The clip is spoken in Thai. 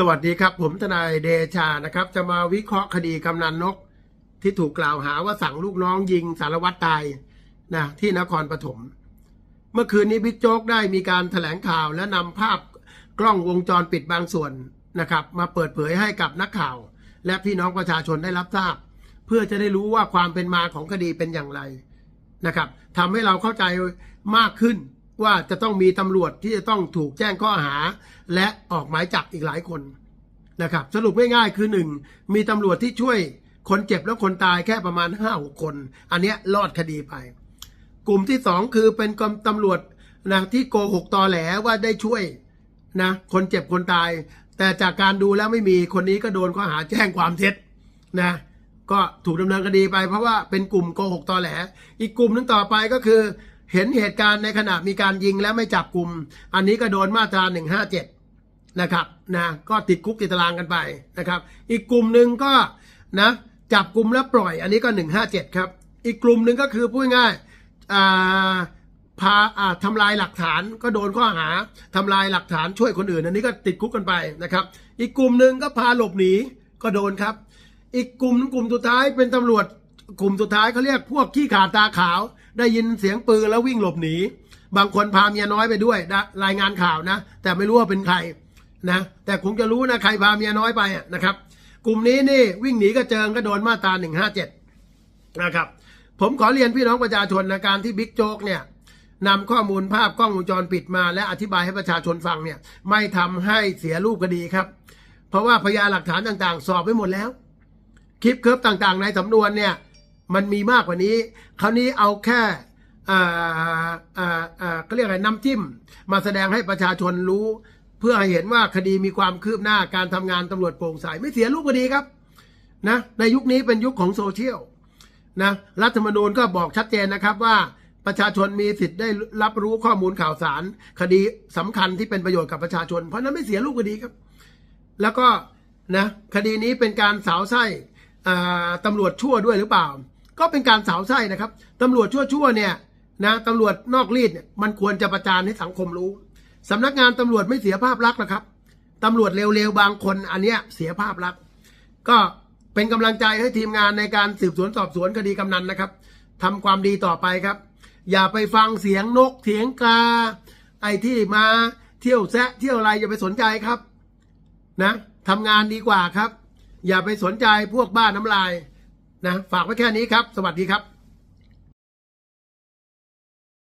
สวัสดีครับ ผมทนายเดชานะครับ จะมาวิเคราะห์คดีกำนันนก ที่ถูกกล่าวหาว่าสั่งลูกน้องยิงสารวัตรตายนะที่นครปฐมเมื่อคืนนี้บิ๊กโจ๊กได้มีการแถลงข่าวและนำภาพกล้องวงจรปิดบางส่วนนะครับ มาเปิดเผยให้กับนักข่าว และพี่น้องประชาชนได้รับทราบ เพื่อจะได้รู้ว่าความเป็นมาของคดีเป็นอย่างไรนะครับทำให้เราเข้าใจมากขึ้น ว่าจะต้องมีตำรวจที่จะต้องถูกแจ้งข้อหา และออกหมายจับอีกหลายคนนะครับ สรุปง่ายๆคือหนึ่งมีตำรวจที่ช่วยคนเจ็บและคนตายแค่ประมาณห้าหกคน อันเนี้ยรอดคดีไป กลุ่มที่สองคือเป็นกำตำรวจนะที่โกหกตอแหลว่าได้ช่วยนะคนเจ็บคนตาย แต่จากการดูแล้วไม่มีคนนี้ก็โดนข้อหาแจ้งความเท็จนะก็ถูกดำเนินคดีไปเพราะว่าเป็นกลุ่มโกหกตอแหล อีกกลุ่มหนึงต่อไปก็คือ เห็นเหตุการณ์ในขณะมีการยิงและไม่จับกลุ่ม อันนี้ก็โดนมาตราหนึ่งห้าเจ็ดนะครับนะก็ติดคุกติดตารางกันไปนะครับ อีกกลุ่มหนึ่งก็นะจับกลุ่มแล้วปล่อย อันนี้ก็หนึ่งห้าเจ็ดครับ อีกกลุ่มหนึ่งก็คือพูดง่ายๆอ่าพาอ่าทำลายหลักฐานก็โดนข้อหาทำลายหลักฐานช่วยคนอื่น อันนี้ก็ติดคุกกันไปนะครับ อีกกลุ่มหนึ่งก็พาหลบหนีก็โดนครับ อีกกลุ่มหนึ่งกลุ่มสุดท้ายเป็นตำรวจ กลุ่มสุดท้ายเขาเรียกพวกขี้ขาดตาขาว ได้ยินเสียงปืนแล้ววิ่งหลบหนี บางคนพาเมียน้อยไปด้วยนะรายงานข่าวนะ แต่ไม่รู้ว่าเป็นใครนะ แต่คงจะรู้นะใครพาเมียน้อยไปอะนะครับ กลุ่มนี้นี่วิ่งหนีกระเจิงก็โดนมาตราหนึ่งห้าเจ็ดนะครับ ผมขอเรียนพี่น้องประชาชนนะการที่บิ๊กโจ๊กเนี่ยนำข้อมูลภาพกล้องวงจรปิดมา และอธิบายให้ประชาชนฟังเนี่ยไม่ทำให้เสียรูปคดีครับ เพราะว่าพยานหลักฐานต่างๆ สอบไปหมดแล้ว คลิปเคิร์ฟต่างๆ ในสำนวนเนี่ย มันมีมากกว่านี้ คราวนี้เอาแค่ก็เรียกอะไรน้ำจิ้ม มาแสดงให้ประชาชนรู้ เพื่อให้เห็นว่าคดีมีความคืบหน้าการทำงานตำรวจโปร่งใสไม่เสียรูปคดีครับนะในยุคนี้เป็นยุคของโซเชียลนะรัฐธรรมนูญก็บอกชัดเจนนะครับว่าประชาชนมีสิทธิ์ได้รับรู้ข้อมูลข่าวสาร คดีสำคัญที่เป็นประโยชน์กับประชาชน เพราะนั้นไม่เสียรูปคดีครับ แล้วก็นะคดีนี้เป็นการสาวไส้อ่าตำรวจชั่วด้วยหรือเปล่า ก็เป็นการสาวไส้นะครับตำรวจชั่วๆเนี่ยนะตำรวจนอกรีดเนี่ยมันควรจะประจานให้สังคมรู้สำนักงานตำรวจไม่เสียภาพลักษณ์นะครับตำรวจเร็วๆบางคนอันเนี้ยเสียภาพลักษณ์ก็เป็นกำลังใจให้ทีมงานในการสืบสวนสอบสวนคดีกำนันนะครับทำความดีต่อไปครับ อย่าไปฟังเสียงนกเสียงกา ไอ้ที่มาเที่ยวแซะเที่ยวอะไรอย่าไปสนใจครับนะทำงานดีกว่าครับ อย่าไปสนใจพวกบ้าน้ำลาย นะฝากไว้แค่นี้ครับ สวัสดีครับ